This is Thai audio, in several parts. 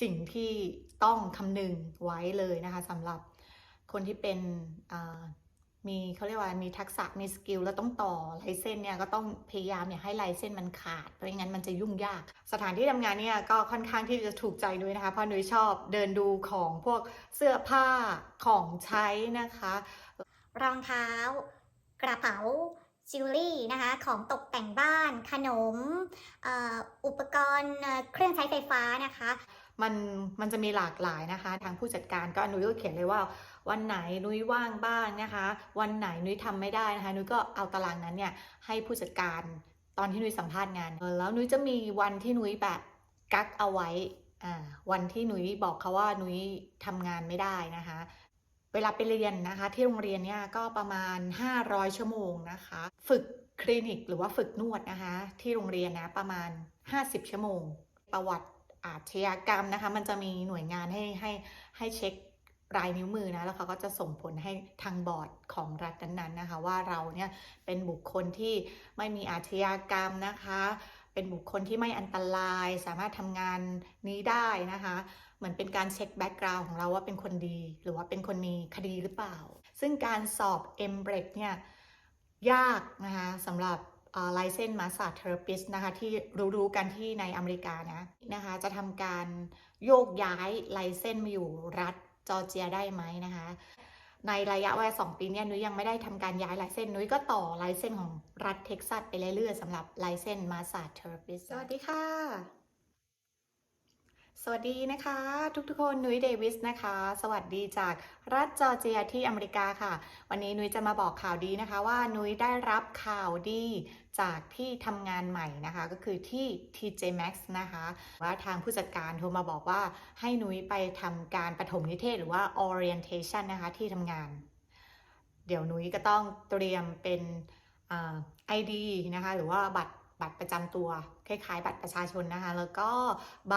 สิ่งที่ต้องคำนึงไว้เลยนะคะสำหรับคนที่เป็นมีเขาเรียกว่ามีทักษะมีสกิลแล้วต้องต่อลายเส้นเนี่ยก็ต้องพยายามอย่าให้ลายเส้นมันขาดเพราะงั้นมันจะยุ่งยาก สถานที่ทำงานเนี่ยก็ค่อนข้างที่จะถูกใจนุ้ยนะคะเพราะนุ้ยชอบเดินดูของพวกเสื้อผ้าของใช้นะคะ รองเท้า กระเป๋าจิวเวลรี่นะคะของตกแต่งบ้านขนมออุปกรณ์เครื่องใช้ไฟฟ้านะคะ มันมันจะมีหลากหลายนะคะ ทางผู้จัดการก็นุ้ยก็เขียนเลยว่า วันไหนนุ้ยว่างบ้างนะคะ วันไหนนุ้ยทำไม่ได้นะคะนุ้ยก็เอาตารางนั้นเนี่ยให้ผู้จัดการตอนที่นุ้ยสัมภาษณ์งาน แล้วนุ้ยจะมีวันที่นุ้ยแบบกักเอาไว้วันที่นุ้ยบอกเขาว่านุ้ยทำงานไม่ได้นะคะ เวลาไปเรียนนะคะ ที่โรงเรียนเนี่ยก็ประมาณ 500 ชั่วโมงนะคะ ฝึกคลินิกหรือว่าฝึกนวดนะคะ ที่โรงเรียนนะประมาณ 50 ชั่วโมง ประวัติ อาชญากรรมนะคะ มันจะมีหน่วยงานให้ให้ให้เช็ครายนิ้วมือนะแล้วเขาก็จะส่งผลให้ทางบอร์ดของรัฐนั้นๆนะคะ ว่าเราเนี่ยเป็นบุคคลที่ไม่มีอาชญากรรมนะคะ เป็นบุคคลที่ไม่อันตราย สามารถทำงานนี้ได้นะคะ เหมือนเป็นการเช็คแบ็กกราวน์ของเราว่าเป็นคนดี หรือว่าเป็นคนมีคดีหรือเปล่า ซึ่งการสอบ m b r e เนี่ยยากนะคะสำหรับ ไลเซนมาสาเทอร์ปิสนะคะที่รู้ๆกันที่ในอเมริกานะนะคะจะทำการโยกย้ายไลเซนมาอยู่รัฐจอร์เจียได้ไหมนะคะในระยะเวลาสองปีเนี่ยนุ้ยยังไม่ได้ทำการย้ายไลเซนนุ้ยก็ต่อไลเซนของรัฐเท็กซัสไปเรื่อยๆสำหรับไลเซนมาสาเทอร์ปิสสวัสดีค่ะ สวัสดีนะคะ ทุกๆคนนุ้ยเดวิสนะคะ สวัสดีจากรัฐจอร์เจียที่อเมริกาค่ะ วันนี้นุ้ยจะมาบอกข่าวดีนะคะ ว่านุ้ยได้รับข่าวดีจากที่ทำงานใหม่นะคะ ก็คือที่ TJ Maxx นะคะ ว่าทางผู้จัดการโทรมาบอกว่าให้นุ้ยไปทำการปฐมนิเทศหรือว่า orientation นะคะที่ทำงาน เดี๋ยวนุ้ยก็ต้องเตรียมเป็นอ่า ID นะคะ หรือว่าบัตรบัตรประจำตัวคล้ายๆ บัตรประชาชนนะคะ แล้วก็ใบ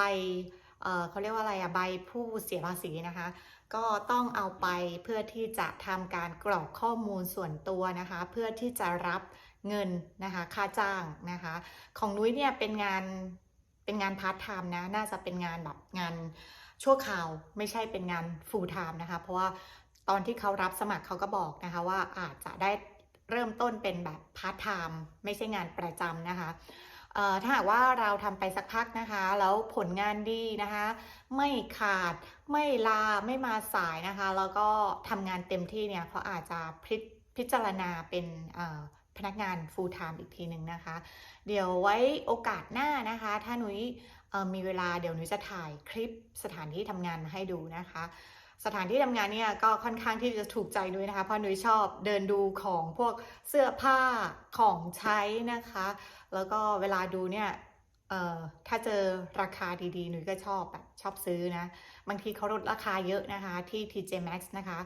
เขาเรียกว่าอะไรอะใบผู้เสียภาษีนะคะ ก็ต้องเอาไปเพื่อที่จะทำการกรอกข้อมูลส่วนตัวนะคะ เพื่อที่จะรับเงินนะคะค่าจ้างนะคะ ของนุ้ยเนี่ยเป็นงานเป็นงานพาร์ทไทม์นะน่าจะเป็นงานแบบงานชั่วคราวไม่ใช่เป็นงาน full time นะคะ เพราะว่าตอนที่เขารับสมัครเขาก็บอกนะคะว่าอาจจะได้เริ่มต้นเป็นแบบพาร์ทไทม์ไม่ใช่งานประจำนะคะ ถ้าหากว่าเราทำไปสักพักนะคะ แล้วผลงานดีนะคะ ไม่ขาดไม่ลาไม่มาสายนะคะ แล้วก็ทำงานเต็มที่เนี่ยเขาอาจจะพิพจารณาเป็นพนักงาน full time อีกทีหนึ่งนะคะ เดี๋ยวไว้โอกาสหน้านะคะ ถ้าหนุยเอ่อมีเวลาเดี๋ยวหนุยจะถ่ายคลิปสถานที่ทำงานมาให้ดูนะคะสถานที่ทำงานเนี่ยก็ค่อนข้างที่จะถูกใจนุ้ยนะคะเพราะนุ้ยชอบเดินดูของพวกเสื้อผ้าของใช้นะคะ แล้วก็เวลาดูเนี่ยเอ่อถ้าเจอราคาดีๆ หนุยก็ชอบแบบชอบซื้อนะ บางทีเขาลดราคาเยอะนะคะที่ TJ Maxx นะคะ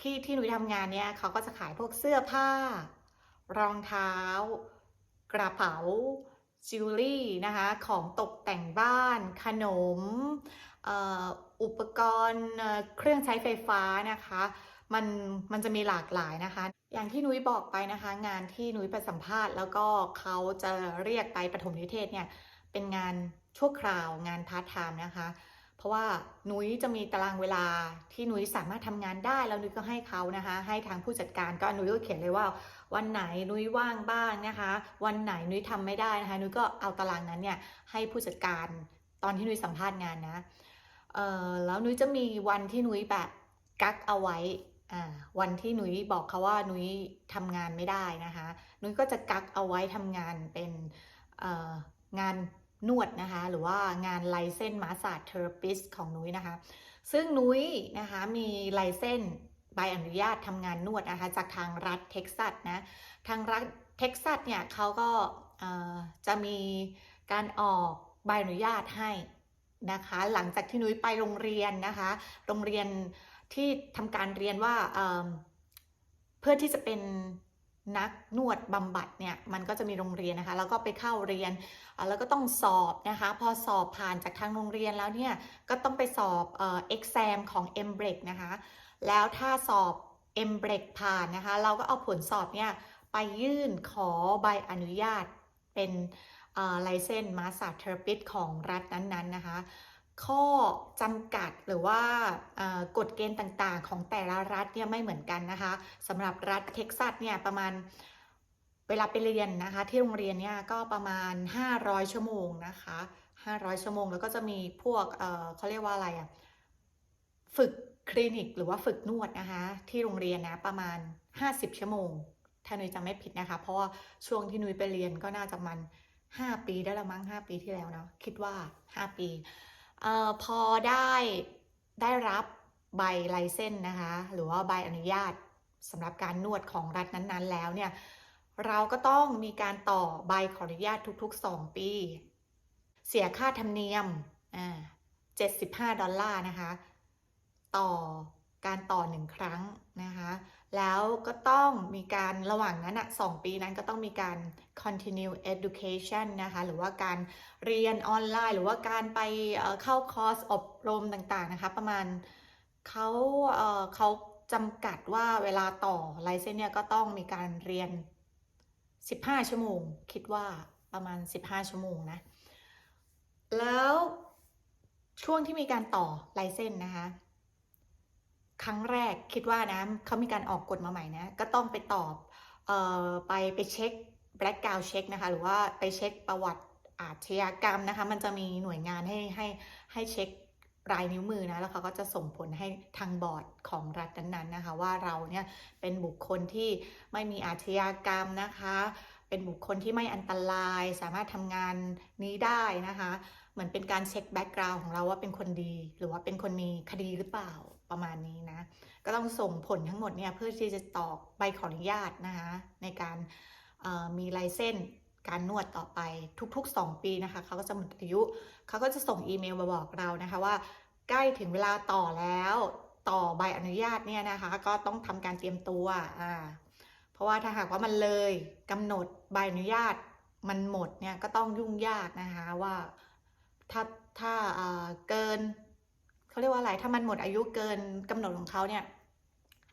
ที่ที่หนุยทำงานเนี่ยเขาก็จะขายพวกเสื้อผ้า รองเท้า กระเป๋าจิวเวลรี่นะคะ ของตกแต่งบ้าน ขนมอ,อ,อุปกรณ์เครื่องใช้ไฟฟ้านะคะ มันมันจะมีหลากหลายนะคะ อย่างที่นุ้ยบอกไปนะคะ งานที่นุ้ยไปสัมภาษณ์แล้วก็เขาจะเรียกไปปฐมนิเทศเนี่ยเป็นงานชั่วคราวงานพาร์ทไทม์นะคะ เพราะว่านุ้ยจะมีตารางเวลาที่นุ้ยสามารถทำงานได้แล้วนุ้ยก็ให้เขานะคะ ให้ทางผู้จัดการก็นุ้ยก็เขียนเลยว่า วันไหนนุ้ยว่างบ้างนะคะ วันไหนนุ้ยทำไม่ได้นะคะนุ้ยก็เอาตารางนั้นเนี่ยให้ผู้จัดการตอนที่นุ้ยสัมภาษณ์งานนะเออแล้วนุ้ยจะมีวันที่นุ้ยแบบกักเอาไว้ วันที่หนุยบอกเขาว่าหนุยทำงานไม่ได้นะคะหนุยก็จะกักเอาไว้ทำงานเป็นงานนวดนะคะ หรือว่างานไลเซนมาสา g เทอร์ปิสของนุ้ยนะคะ ซึ่งนุ้ยนะคะมีไลเซนใบอนุญาตทำงานนวดนะคะ จากทางรัฐเท็กซัสนะ ทางรัฐเท็กซัสเนี่ยเขาก็จะมีการออกใบอนุญาตให้นะคะ หลังจากที่นุ้ยไปโรงเรียนนะคะ โรงเรียน ที่ทำการเรียนว่าเเพื่อที่จะเป็นนักนวดบำบัดเนี่ยมันก็จะมีโรงเรียนนะคะแล้วก็ไปเข้าเรียนแล้วก็ต้องสอบนะคะพอสอบผ่านจากทางโรงเรียนแล้วเนี่ยก็ต้องไปสอบเอ่อ exam ของ m b r e c นะคะแล้วถ้าสอบ m b r e c ผ่านนะคะเราก็เอาผลสอบเนี่ยไปยื่นขอใบอนุญาตเป็นไลเซนมาสาเทอร์ปิสของรัฐนั้นๆนะคะ ข้อจำกัดหรือว่ากฎเกณฑ์ต่างๆ ของแต่ละรัฐเนี่ยไม่เหมือนกันนะคะสำหรับรัฐเท็กซัสเนี่ยประมาณเวลาไปเรียนนะคะ ที่โรงเรียนเนี่ยก็ประมาณ 500 ชั่วโมงนะคะ 500 ชั่วโมง แล้วก็จะมีพวกเเขาเรียกว่าอะไรอะฝึกคลินิกหรือว่าฝึกนวดนะคะ ที่โรงเรียนนะประมาณ 50 ชั่วโมง ถ้านุ้ยจำไม่ผิดนะคะ เพราะว่าช่วงที่นุ้ยไปเรียนก็น่าจะมัน 5 ปีได้ละมั้ง 5 ปีที่แล้วเนาะคิดว่า 5 ปี ออพอได้ได้รับใบไลเซนส์นะคะ หรือว่าใบอนุญาตสำหรับการนวดของรัฐนั้นๆ แล้วเนี่ย เราก็ต้องมีการต่อใบขออนุญาตทุก ๆ 2 ปี เสียค่าธรรมเนียมอ่า75 ดอลลาร์นะคะ ต่อการต่อหนึ่งครั้งนะคะ แล้วก็ต้องมีการระหว่างนั้นอะสองปีนั้นก็ต้องมีการ continue education นะคะ หรือว่าการเรียนออนไลน์ หรือว่าการไปเข้าคอร์สอบรมต่างๆนะคะ ประมาณเขาเอ่อเขาจำกัดว่าเวลาต่อไลเซนเนี่ยก็ต้องมีการเรียน 15 ชั่วโมง คิดว่าประมาณ 15 ชั่วโมงนะ แล้วช่วงที่มีการต่อไลเซนนะคะ ครั้งแรกคิดว่านะเขามีการออกกฎมาใหม่นะ ก็ต้องไปตอบเอ่อไปไปเช็ค background check นะคะ หรือว่าไปเช็คประวัติอาชญากรรมนะคะ มันจะมีหน่วยงานให้ให้ให้เช็ครายนิ้วมือนะ แล้วเขาก็จะส่งผลให้ทางบอร์ดของรัฐนั้นๆนะคะ ว่าเราเนี่ยเป็นบุคคลที่ไม่มีอาชญากรรมนะคะ เป็นบุคคลที่ไม่อันตราย สามารถทำงานนี้ได้นะคะ เหมือนเป็นการเช็คแบ็กกราวน์ของเราว่าเป็นคนดี หรือว่าเป็นคนมีคดีหรือเปล่า ประมาณนี้นะ ก็ต้องส่งผลทั้งหมดเนี่ยเพื่อที่จะตอกใบขออนุญาตนะคะในการมีลเซนส์การนวดต่อไปทุก ๆ 2 ปีนะคะเขาก็จะหมดอายุเขาก็จะส่งอีเมลมาบอกเรานะคะว่า ใกล้ถึงเวลาต่อแล้วต่อใบอนุญาตเนี่ยนะคะ ก็ต้องทำการเตรียมตัวอ่าเพราะว่าถ้าหากว่ามันเลยกำหนดใบอนุญาตมันหมดเนี่ยก็ต้องยุ่งยากนะคะว่าถ้าถ้าเกิน เขาเรียกว่าอะไร ถ้ามันหมดอายุเกินกำหนดของเขาเนี่ย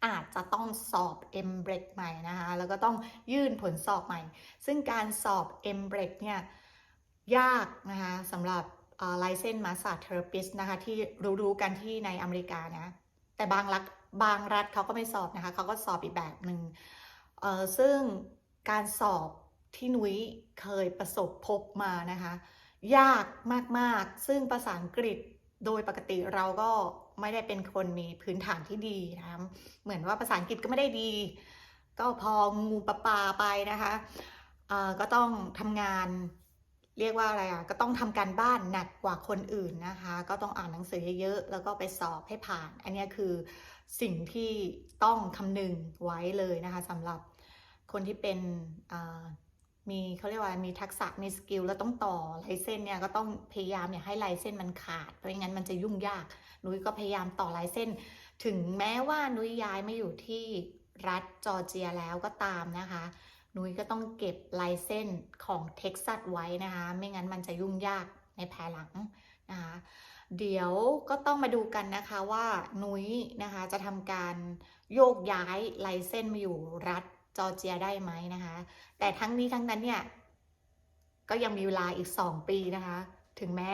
อาจจะต้องสอบ m b r e c ใหม่นะคะ แล้วก็ต้องยื่นผลสอบใหม่ ซึ่งการสอบ m b r e c เนี่ยยากนะคะสำหรับไลเซนมาส a เทอร์ปิสนะคะ ที่รู้ๆกันที่ในอเมริกานะ แต่บางรัฐบางรัฐเขาก็ไม่สอบนะคะเขาก็สอบอีกแบบหนึ่งซึ่งการสอบที่นุ้ยเคยประสบพบมานะคะ ยากมากๆ ซึ่งภาษาอังกฤษ โดยปกติเราก็ไม่ได้เป็นคนมีพื้นฐานที่ดีนะคะ เหมือนว่าภาษาอังกฤษก็ไม่ได้ดี ก็พองูปลาปาไปนะคะก็ต้องทำงานเรียกว่าอะไรอะ ก็ต้องทำการบ้านหนักกว่าคนอื่นนะคะ ก็ต้องอ่านหนังสือเยอะๆ แล้วก็ไปสอบให้ผ่าน อันนี้คือสิ่งที่ต้องคำนึงไว้เลยนะคะสำหรับคนที่เป็น มีเขาเรียกว่ามีทักษะมีสกิลแล้วต้องต่อไลเซนเนี่ยก็ต้องพยายามอย่าให้ไลเซนมันขาดเพราะงั้นมันจะยุ่งยากนุ้ยก็พยายามต่อไลเซนถึงแม้ว่านุ้ยย้ายมาอยู่ที่รัฐจอร์เจียแล้วก็ตามนะคะนุ้ยก็ต้องเก็บลายเส้นของเท็กซัสไว้นะคะ ไม่งั้นมันจะยุ่งยากในภายหลังนะคะเดี๋ยวก็ต้องมาดูกันนะคะว่านุ้ยนะคะจะทำการโยกย้ายลายเส้นมาอยู่รัฐ จอร์เจียได้ไหมนะคะ แต่ทั้งนี้ทั้งนั้นเนี่ย ก็ยังมีเวลาอีก 2 ปีนะคะ ถึงแม้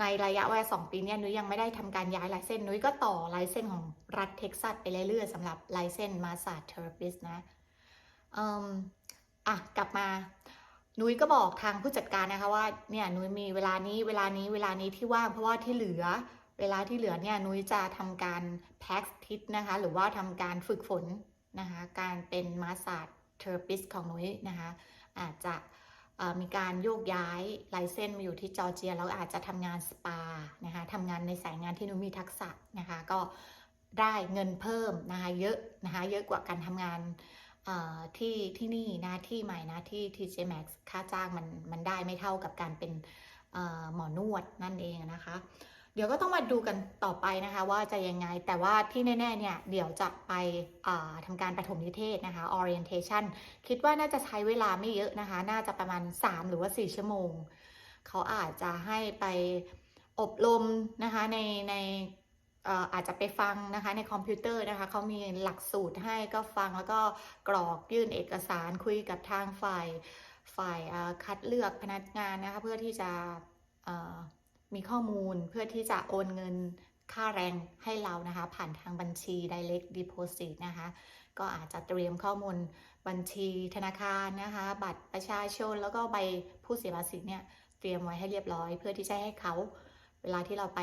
ในระยะเวลา2ปีเนี่ยนุ้ยยังไม่ได้ทำการย้ายลายเส้นนุ้ยก็ต่อลายเส้นของรัฐเท็กซัสไปเรื่อยๆสำหรับลายเส้นมาสาเทอร์ปิสนะอืมอะกลับมานุ้ยก็บอกทางผู้จัดการนะคะว่าเนี่ยนุ้ยมีเวลานี้เวลานี้เวลานี้ที่ว่างเพราะว่าที่เหลือ เวลาที่เหลือเนี่ยนุ้ยจะทำการแพ็กทิปนะคะ หรือว่าทำการฝึกฝน นะคะการเป็นมาสาดเทอร์ปิสของนุ้ยนะคะอาจจะมีการโยกย้ายไลเซนมาอยู่ที่จอร์เจียแล้วอาจจะทำงานสปานะคะทำงานในสายงานที่นุ้ยมีทักษะนะคะก็ได้เงินเพิ่มนะคะเยอะนะคะเยอะกว่าการทำงานที่ที่นี่นะที่ใหม่นะที่ TJ Maxx ค่าจ้างมันมันได้ไม่เท่ากับการเป็นหมอนวดนั่นเองนะคะ เดี๋ยวก็ต้องมาดูกันต่อไปนะคะ ว่าจะยังไง แต่ว่าที่แน่ๆเนี่ยเดี๋ยวจะไปทำการปฐมนิเทศนะคะ orientation คิดว่าน่าจะใช้เวลาไม่เยอะนะคะ น่าจะประมาณ 3 หรือว่า 4 ชั่วโมง เขาอาจจะให้ไปอบรมนะคะในในอาจจะไปฟังนะคะในคอมพิวเตอร์นะคะเขามีหลักสูตรให้ก็ฟังแล้วก็กรอกยื่นเอกสารคุยกับทางฝ่ายฝ่ายคัดเลือกพนักงานนะคะเพื่อที่จะ มีข้อมูลเพื่อที่จะโอนเงินค่าแรงให้เรานะคะ ผ่านทางบัญชี direct deposit นะคะ ก็อาจจะเตรียมข้อมูลบัญชีธนาคารนะคะ บัตรประชาชน แล้วก็ใบผู้เสียภาษีเนี่ยเตรียมไว้ให้เรียบร้อย เพื่อที่จะให้เขาเวลาที่เราไป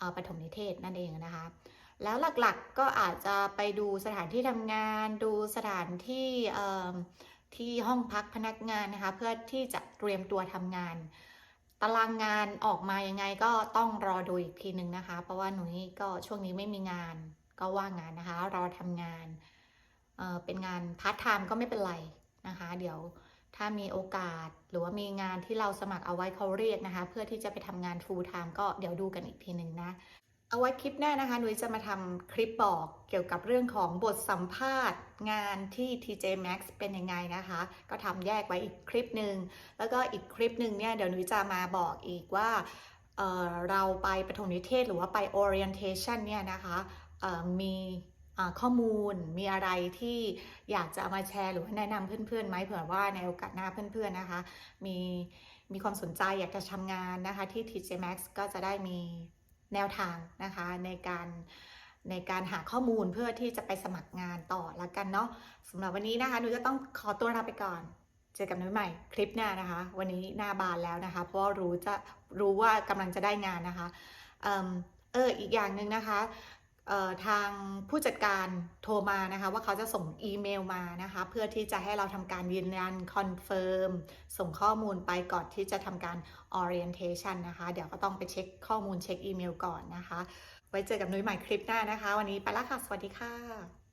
อ่อปฐมนิเทศนั่นเองนะคะ แล้วหลักๆก็อาจจะไปดูสถานที่ทำงาน ดูสถานที่เอิ่มที่ห้องพักพนักงานนะคะ เพื่อที่จะเตรียมตัวทำงานารางงานออกมายังไงก็ต้องรอดูอีกทีหนึ่งนะคะ เพราะว่าหนูนี่ก็ช่วงนี้ไม่มีงาน ก็ว่างงานนะคะ รอทำงานเเป็นงานพาร์ทไทม์ก็ไม่เป็นไรนะคะ เดี๋ยวถ้ามีโอกาสหรือว่ามีงานที่เราสมัครเอาไว้เขาเรียกนะคะ เพื่อที่จะไปทำงาน full time ก็เดี๋ยวดูกันอีกทีหนึ่งนะ เอาไว้คลิปหน้านะคะนุ้ยจะมาทำคลิปบอกเกี่ยวกับเรื่องของบทสัมภาษณ์งานที่ tjmax เป็นยังไงนะคะ ก็ทำแยกไว้อีกคลิปหนึ่งแล้วก็อีกคลิปหนึ่งเนี่ยเดี๋ยวนุ้ยจะมาบอกอีกว่าเเราไปประถมนิเทศหรือว่าไป orientation เนี่ยนะคะมีข้อมูลมีอะไรที่อยากจะเอามาแชร์หรือว่าแนะนำเพื่อนๆไหมเผื่อว่าในโอกาสหน้าเพื่อนๆนะคะ มีมีความสนใจอยากจะทำงานนะคะที่ tjmax ก็จะได้มี แนวทางนะคะในการในการหาข้อมูลเพื่อที่จะไปสมัครงานต่อละกันเนาะสำหรับวันนี้นะคะหนูจะต้องขอตัวลาไปก่อน เจอกันใหม่คลิปหน้านะคะ วันนี้หน้าบานแล้วนะคะ เพราะรู้จะรู้ว่ากำลังจะได้งานนะคะเอิ่มเอออีกอย่างหนึ่งนะคะ ทางผู้จัดการโทรมานะคะว่าเขาจะส่งอีเมลมานะคะ เพื่อที่จะให้เราทำการยืนยันคอนเฟิร์มส่งข้อมูลไปก่อนที่จะทำการ orientation นะคะ เดี๋ยวก็ต้องไปเช็คข้อมูลเช็คอีเมลก่อนนะคะ ไว้เจอกับนุ้ยใหม่คลิปหน้านะคะ วันนี้ไปละค่ะ สวัสดีค่ะ